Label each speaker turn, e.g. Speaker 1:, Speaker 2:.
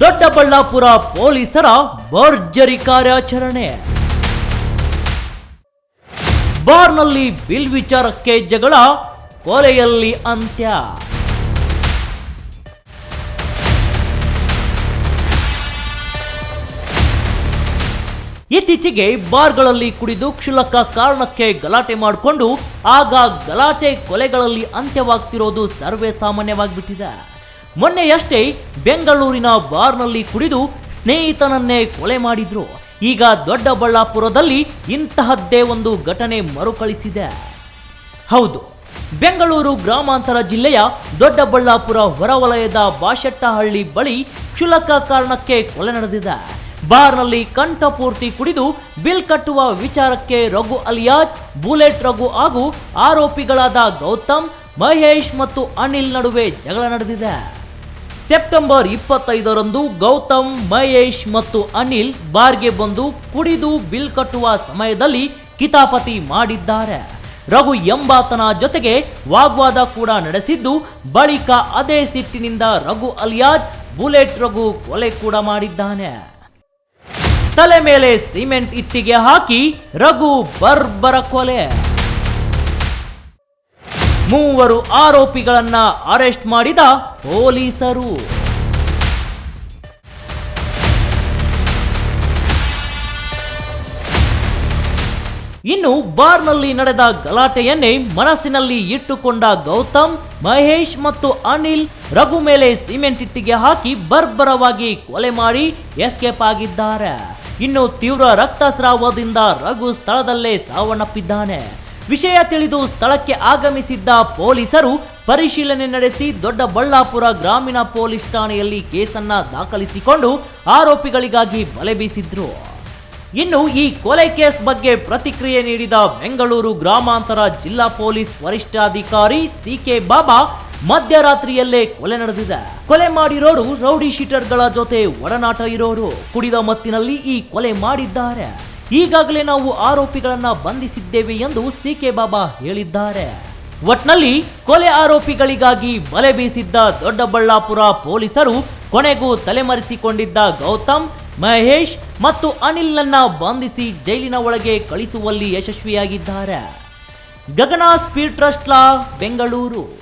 Speaker 1: ದೊಡ್ಡಬಳ್ಳಾಪುರ ಪೊಲೀಸರ ಭರ್ಜರಿ ಕಾರ್ಯಾಚರಣೆ. ಬಾರ್ನಲ್ಲಿ ಬಿಲ್ ವಿಚಾರಕ್ಕೆ ಜಗಳ, ಕೊಲೆಯಲ್ಲಿ ಅಂತ್ಯ. ಇತ್ತೀಚೆಗೆ ಬಾರ್ಗಳಲ್ಲಿ ಕುಡಿದು ಕ್ಷುಲಕ ಕಾರಣಕ್ಕೆ ಗಲಾಟೆ ಮಾಡಿಕೊಂಡು, ಆಗ ಗಲಾಟೆ ಕೊಲೆಗಳಲ್ಲಿ ಅಂತ್ಯವಾಗ್ತಿರೋದು ಸರ್ವೇ ಸಾಮಾನ್ಯವಾಗಿಬಿಟ್ಟಿದೆ. ಮೊನ್ನೆಯಷ್ಟೇ ಬೆಂಗಳೂರಿನ ಬಾರ್ನಲ್ಲಿ ಕುಡಿದು ಸ್ನೇಹಿತನನ್ನೇ ಕೊಲೆ ಮಾಡಿದ್ರು. ಈಗ ದೊಡ್ಡಬಳ್ಳಾಪುರದಲ್ಲಿ ಇಂತಹದ್ದೇ ಒಂದು ಘಟನೆ ಮರುಕಳಿಸಿದೆ. ಹೌದು, ಬೆಂಗಳೂರು ಗ್ರಾಮಾಂತರ ಜಿಲ್ಲೆಯ ದೊಡ್ಡಬಳ್ಳಾಪುರ ಹೊರವಲಯದ ಬಾಶೆಟ್ಟಹಳ್ಳಿ ಬಳಿ ಕ್ಷುಲಕ ಕಾರಣಕ್ಕೆ ಕೊಲೆ ನಡೆದಿದೆ. ಬಾರ್ನಲ್ಲಿ ಕಂಠಪೂರ್ತಿ ಕುಡಿದು ಬಿಲ್ ಕಟ್ಟುವ ವಿಚಾರಕ್ಕೆ ರಘು ಅಲಿಯಾಜ್, ಬುಲೆಟ್ ರಘು ಹಾಗೂ ಆರೋಪಿಗಳಾದ ಗೌತಮ್, ಮಹೇಶ್ ಮತ್ತು ಅನಿಲ್ ನಡುವೆ ಜಗಳ ನಡೆದಿದೆ. ಸೆಪ್ಟೆಂಬರ್ ಇಪ್ಪತ್ತೈದರಂದು ಗೌತಮ್, ಮಹೇಶ್ ಮತ್ತು ಅನಿಲ್ ಬಾರ್ಗೆ ಬಂದು ಕುಡಿದು ಬಿಲ್ ಕಟ್ಟುವ ಸಮಯದಲ್ಲಿ ಕಿತಾಪತಿ ಮಾಡಿದ್ದಾರೆ. ರಘು ಎಂಬಾತನ ಜೊತೆಗೆ ವಾಗ್ವಾದ ಕೂಡ ನಡೆಸಿದ್ದು, ಬಳಿಕ ಅದೇ ಸಿಟ್ಟಿನಿಂದ ರಘು ಅಲಿಯಾಜ್, ಬುಲೆಟ್ ರಘು ಕೊಲೆ ಕೂಡ ಮಾಡಿದ್ದಾನೆ. ತಲೆ ಮೇಲೆ ಸಿಮೆಂಟ್ ಇಟ್ಟಿಗೆ ಹಾಕಿ ರಘು ಬರ್ಬರ ಕೊಲೆ. ಮೂವರು ಆರೋಪಿಗಳನ್ನ ಅರೆಸ್ಟ್ ಮಾಡಿದ ಪೊಲೀಸರು. ಇನ್ನು ಬಾರ್ನಲ್ಲಿ ನಡೆದ ಗಲಾಟೆಯನ್ನೇ ಮನಸ್ಸಿನಲ್ಲಿ ಇಟ್ಟುಕೊಂಡ ಗೌತಮ್, ಮಹೇಶ್ ಮತ್ತು ಅನಿಲ್ ರಘು ಮೇಲೆ ಸಿಮೆಂಟ್ ಇಟ್ಟಿಗೆ ಹಾಕಿ ಬರ್ಬರವಾಗಿ ಕೊಲೆ ಮಾಡಿ ಎಸ್ಕೇಪ್ ಆಗಿದ್ದಾರೆ. ಇನ್ನು ತೀವ್ರ ರಕ್ತಸ್ರಾವದಿಂದ ರಘು ಸ್ಥಳದಲ್ಲೇ ಸಾವನ್ನಪ್ಪಿದ್ದಾನೆ. ವಿಷಯ ತಿಳಿದು ಸ್ಥಳಕ್ಕೆ ಆಗಮಿಸಿದ್ದ ಪೊಲೀಸರು ಪರಿಶೀಲನೆ ನಡೆಸಿ ದೊಡ್ಡಬಳ್ಳಾಪುರ ಗ್ರಾಮೀಣ ಪೊಲೀಸ್ ಠಾಣೆಯಲ್ಲಿ ಕೇಸನ್ನ ದಾಖಲಿಸಿಕೊಂಡು ಆರೋಪಿಗಳಿಗಾಗಿ ಬಲೆ ಬೀಸಿದ್ರು. ಇನ್ನು ಈ ಕೊಲೆ ಕೇಸ್ ಬಗ್ಗೆ ಪ್ರತಿಕ್ರಿಯೆ ನೀಡಿದ ಬೆಂಗಳೂರು ಗ್ರಾಮಾಂತರ ಜಿಲ್ಲಾ ಪೊಲೀಸ್ ವರಿಷ್ಠಾಧಿಕಾರಿ ಸಿ ಕೆ ಬಾಬಾ ಮಧ್ಯರಾತ್ರಿಯಲ್ಲೇ ಕೊಲೆ ನಡೆದಿದೆ. ಕೊಲೆ ಮಾಡಿರೋರು ರೌಡಿ ಶೀಟರ್ಗಳ ಜೊತೆ ಒಡನಾಟ ಇರೋರು. ಕುಡಿದ ಮತ್ತಿನಲ್ಲಿ ಈ ಕೊಲೆ ಮಾಡಿದ್ದಾರೆ. ಈಗಾಗಲೇ ನಾವು ಆರೋಪಿಗಳನ್ನ ಬಂಧಿಸಿದ್ದೇವೆ ಎಂದು ಸಿ ಕೆ ಬಾಬಾ ಹೇಳಿದ್ದಾರೆ. ಒಟ್ನಲ್ಲಿ ಕೊಲೆ ಆರೋಪಿಗಳಿಗಾಗಿ ಬಲೆ ಬೀಸಿದ್ದ ದೊಡ್ಡಬಳ್ಳಾಪುರ ಪೊಲೀಸರು ಕೊನೆಗೂ ತಲೆಮರೆಸಿಕೊಂಡಿದ್ದ ಗೌತಮ್, ಮಹೇಶ್ ಮತ್ತು ಅನಿಲ್ನನ್ನ ಬಂಧಿಸಿ ಜೈಲಿನ ಒಳಗೆ ಕಳಿಸುವಲ್ಲಿ ಯಶಸ್ವಿಯಾಗಿದ್ದಾರೆ. ಗಗನ ಸ್ಪೀಡ್ ಟ್ರಸ್ಟ್ ಲಾ ಬೆಂಗಳೂರು.